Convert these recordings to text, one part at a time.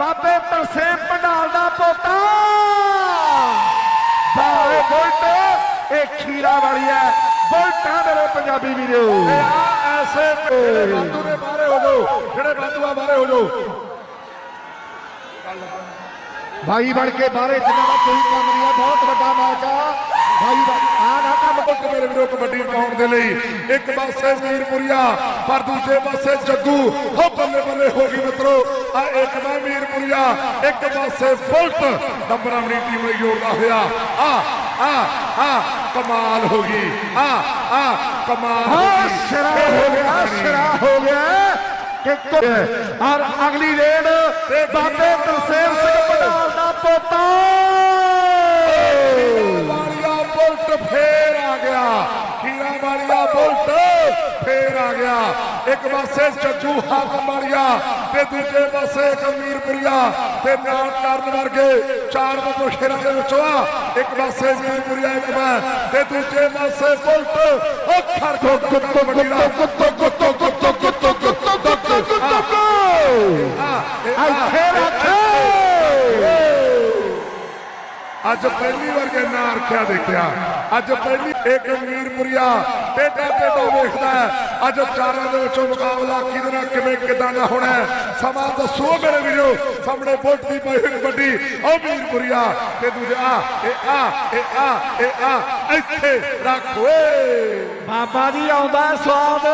ਬਾਬੇ ਤਰਸੇਮ ਪੰਡਾਲ ਦਾ ਪੋਤਾ। ਬਾਰੇ ਬੁਲਟ ਇਹ ਖੀਰਾ ਵਾਲੀ ਹੈ। ਬੁਲਟਾਂ ਮੇਰੇ ਪੰਜਾਬੀ ਵੀਰੋ। ਆ ਐਸੇ ਜਿਹੜੇ ਬਾਦੂ ਦੇ ਬਾਰੇ ਹੋ ਜਾਓ। ਜਿਹੜੇ ਬਾਦੂਆ ਬਾਰੇ ਹੋ ਜਾਓ। ਭਾਈ ਬਣ ਕੇ ਬਾਹਰੇ ਜਿੰਨਾ ਦਾ ਕੋਈ ਕੰਮ ਨਹੀਂ ਹੈ। ਬਹੁਤ ਵੱਡਾ ਮੈਚ ਆ। ਭਾਈ ਬਣ ਆ ਨਾ ਕੰਮ ਇੱਕ ਮੇਰੇ ਵੀਰੋ ਕਬੱਡੀ ਪਾਉਣ ਦੇ ਲਈ। ਇੱਕ ਪਾਸੇ ਮੀਰਪੁਰੀਆ ਪਰ ਦੂਜੇ ਪਾਸੇ ਜੱਗੂ। ਹੋ ਬੱਲੇ ਬੱਲੇ ਹੋ ਗਈ ਮਿੱਤਰੋ। ਆ ਇੱਕ ਮੈਂ ਮੀਰਪੁਰੀਆ ਇੱਕ ਪਾਸੇ ਬੁਲਟ ਨੰਬਰ ਆਪਣੀ ਟੀਮ ਲਈ ਜੋੜਦਾ ਹੋਇਆ। ਆ ਆ ਆ ਕਮਾਲ ਹੋ ਗਈ। ਆ ਆ ਕਮਾਲ ਹੋ ਗਈ। ਸਿਰਾ ਹੋ ਗਿਆ ਸਿਰਾ ਹੋ ਗਿਆ ਕਿ ਔਰ ਅਗਲੀ ਰੇਡ ਬਾਬੇ ਤਰਸੇਮ ਸਿੰਘ ਪੰਡਾਲ ਦਾ ਪੋਤਾ। ਵਾਲੀਆ ਬੁਲਟ ਫੇਰ ਆ ਗਿਆ। ਖੀਰਾ ਵਾਲੀਆ ਆ ਗਿਆ। ਇੱਕ ਪਾਸੇ ਚੱਜੂ ਹਾਕਮ ਵਾਲੀਆ ਤੇ ਦੂਜੇ ਪਾਸੇ ਕਮੀਰਪੁਰੀਆ ਤੇ ਨਾਲ ਕਰਨ ਵਰਗੇ ਚਾਰ ਬੰਦੋ ਸ਼ੇਰਾਂ ਦੇ ਵਿੱਚੋਂ ਆ। ਇੱਕ ਪਾਸੇ ਮੀਰਪੁਰੀਆ ਇੱਕ ਮੈਂ ਤੇ ਦੂਜੇ ਪਾਸੇ ਬੁਲਟ। ਉਹ ਖੜ ਕੁੱਤੋ ਕੁੱਤੋ ਕੁੱਤੋ ਅੱਜ ਪਹਿਲੀ ਵਾਰ ਕੇ ਨਾਂ ਰੱਖਿਆ ਦੇਖਿਆ। ਅੱਜ ਪਹਿਲੀ ਇੱਕ ਮੀਰਪੁਰੀਆ ਟੇਡਾ ਟੇਡਾ ਵੇਖਦਾ ਅੱਜ ਚਾਰਾਂ ਦੇ ਵਿੱਚੋਂ ਮੁਕਾਬਲਾ ਕਿਹਦੇ ਨਾਲ, ਕਿਵੇਂ, ਕਿਦਾਂ ਦਾ ਹੋਣਾ ਸਮਾਂ ਦੱਸੋ ਮੇਰੇ ਵੀਰੋ। ਸਾਹਮਣੇ ਬੁਲਟ ਦੀ ਪਈ ਹੋਈ ਕਬੱਡੀ ਉਹ ਮੀਰਪੁਰੀਆ ਤੇ ਦੂਜਾ, ਇਹ ਆ ਇਹ ਆ ਇਹ ਆ, ਇੱਥੇ ਰੱਖ। ਓਏ ਬਾਬਾ ਜੀ ਆਉਂਦਾ ਸਵਾਦ।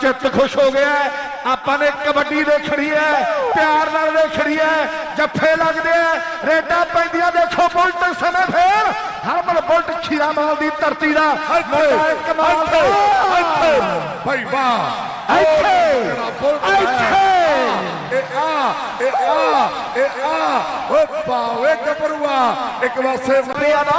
ਚਿੱਤ ਖੁਸ਼ ਹੋ ਗਿਆ ਆਪਾਂ ਨੇ ਕਬੱਡੀ ਦੇਖਣੀ ਹੈ ਪਿਆਰ ਨਾਲ ਦੇਖਣੀ ਹੈ ਜੱਫੇ ਲੱਗਦੇ ਆ ਰੇਡਾਂ ਪੈਂਦੀਆਂ ਦੇਖੋ ਬੁਲਟ ਸਮੇਂ ਫੇਰ। ਹਰਮਨ ਬੁਲਟ ਖੀਰਾ ਮਾਲ ਦੀ ਧਰਤੀ ਦਾ ਕਮਾਲ ਦਾ। ਇੱਥੇ ਭਾਈ ਵਾਹ। ਇੱਥੇ ਇੱਥੇ ਇਹ ਆ ਇਹ ਆ ਇਹ ਆ। ਓ ਬਾਵੇ ਗੱਭਰੂਆ ਇੱਕ ਪਾਸੇ ਪ੍ਰਿਆ ਦਾ।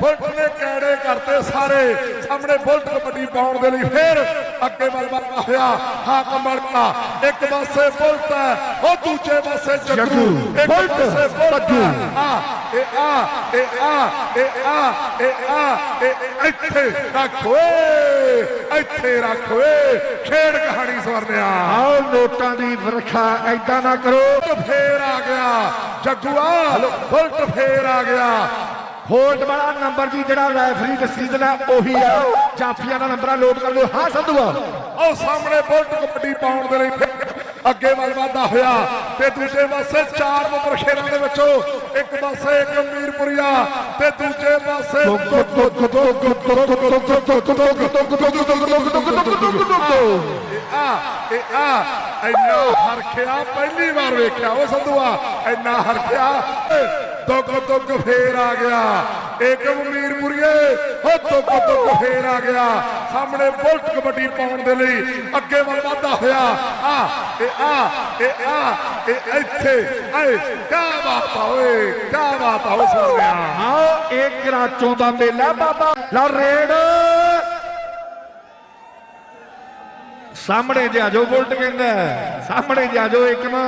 ਬੁਲਟ ਨੇ ਕੈੜੇ ਕਰਤੇ ਸਾਰੇ। ਸਾਹਮਣੇ ਬੁਲਟ ਕਬੱਡੀ ਪਾਉਣ ਦੇ ਲਈ ਫੇਰ ਅੱਗੇ ਵੱਲ ਵੱਧਦਾ ਹੋਇਆ ਹਾਕਮ ਮੜਕਾ ਇੱਕ ਪਾਸੇ ਬੁਲਟ ਹੈ ਉਹ ਦੂਜੇ ਪਾਸੇ ਜੱਗੂ ਜੱਗੂ, ਇੱਕ ਪਾਸੇ ਬੁਲਟ ਜੱਗੂ। ਆ ਇਹ ਆ ਇਹ ਆ ਇਹ ਆ ਇਹ ਆ ਇਹ ਇੱਥੇ ਰੱਖ ਓਏ ਇੱਥੇ ਰੱਖ ਓਏ। ਖੇਡ ਕਹਾਣੀ ਸਵਰਨਿਆ। ਆਓ ਨੋਟਾਂ ਦੀ ਵਰਖਾ ਐਦਾਂ ਨਾ ਕਰੋ। ਫੇਰ ਆ ਗਿਆ। ਜੱਗੂਆ ਬੁਲਟ ਫੇਰ ਆ ਗਿਆ। ਹੋਲਡ ਵਾਲਾ ਨੰਬਰ ਜੀ ਜਿਹੜਾ ਰੈਫਰੀ ਡਿਸੀਜਨ ਹੈ, ਉਹੀ ਹੈ ਜਾਫੀਆਂ ਦਾ ਨੰਬਰ ਲੋਡ ਕਰ ਲਿਓ ਹਾਂ, ਸੰਧੂਆ। ਉਹ ਸਾਹਮਣੇ ਬੁਲਟ ਕਬੱਡੀ ਪਾਉਣ ਦੇ ਲਈ ਅੱਗੇ ਵੱਲ ਵਧਦਾ ਹੋਇਆ ਤੇ ਦੂਜੇ ਪਾਸੇ ਚਾਰ ਨੰਬਰ ਸ਼ੇਰਾਂ ਦੇ ਵਿੱਚੋਂ ਇੱਕ ਪਾਸੇ ਇੱਕ ਮੀਰਪੁਰੀਆ ਤੇ ਦੂਜੇ ਪਾਸੇ ਆ ਇਹ ਆ ਇੰਨਾ ਹਰਖਿਆ ਪਹਿਲੀ ਵਾਰ ਵੇਖਿਆ ਉਹ ਸੰਧੂਆ ਇੰਨਾ ਹਰਖਿਆ ਦੁੱਗ ਦੁੱਗ ਫੇਰ ਆ ਗਿਆ ਏਕਮ ਮੀਰਪੁਰੀਏ ਉਹ ਦੁੱਗ ਦੁੱਗ ਫੇਰ ਆ ਗਿਆ। ਸਾਹਮਣੇ ਬੁਲਟ ਕਬੱਡੀ ਪਾਉਣ ਦੇ ਲਈ ਅੱਗੇ ਵੱਲ ਵਧਦਾ ਹੋਇਆ। ਆ, ਇਹ ਆ ਇਹ ਆ, ਇਹ ਇੱਥੇ, ਆਏ ਕਾ ਬਾਤ ਆ ਕਾ ਬਾਤ ਆ ਸੋਹਣਿਆ ਆਓ, ਇਹ ਕਰਾਚੋਂ ਦਾ ਮੇਲਾ ਬਾਬਾ ਲਓ ਰੇਡ ਸਾਹਮਣੇ ਜੇ ਆਜੋ ਬੁਲਟ ਕਹਿੰਦਾ, ਸਾਹਮਣੇ ਜੇ ਆਜੋ ਇੱਕ ਨਾ।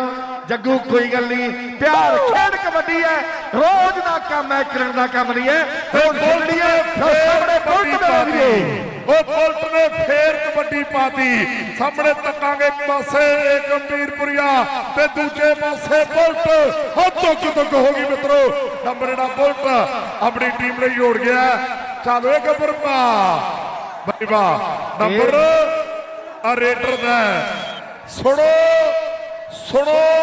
ਜੱਗੂ ਕੋਈ ਗੱਲ ਨਹੀਂ। ਪਿਆਰ ਖੇਡ ਕਬੱਡੀ ਹੈ। ਰੋਜ਼ ਦਾ ਕੰਮ ਹੈ ਕਰਨ ਦਾ ਕੰਮ ਨਹੀਂ ਹੈ। ਹੁਣ ਖੇਡਣੀ ਹੈ ਸਾਹਮਣੇ ਬੁਲਟ ਦੇ ਵੀਰੇ ਉਹ ਬੁਲਟ ਨੇ ਫੇਰ ਕਬੱਡੀ ਪਾਤੀ। ਸਾਹਮਣੇ ਤੱਕਾਂਗੇ ਇੱਕ ਪਾਸੇ ਇਹ ਗੰਭੀਰਪੁਰੀਆ ਤੇ ਦੂਜੇ ਪਾਸੇ ਬੁਲਟ। ਹੋ ਦੁੱਗ ਦੁੱਗ ਹੋ ਗਈ ਮਿੱਤਰੋ। ਨੰਬਰ ਜਿਹੜਾ ਬੁਲਟ ਆਪਣੀ ਟੀਮ ਲਈ ਜੋੜ ਗਿਆ ਚੱਲ ਓਏ ਗੱਬਰਪਾ ਬਾਈ ਵਾਹ ਨੰਬਰ ਆ ਰੇਡਰ ਦਾ। ਸੁਣੋ ਸੁਣੋ।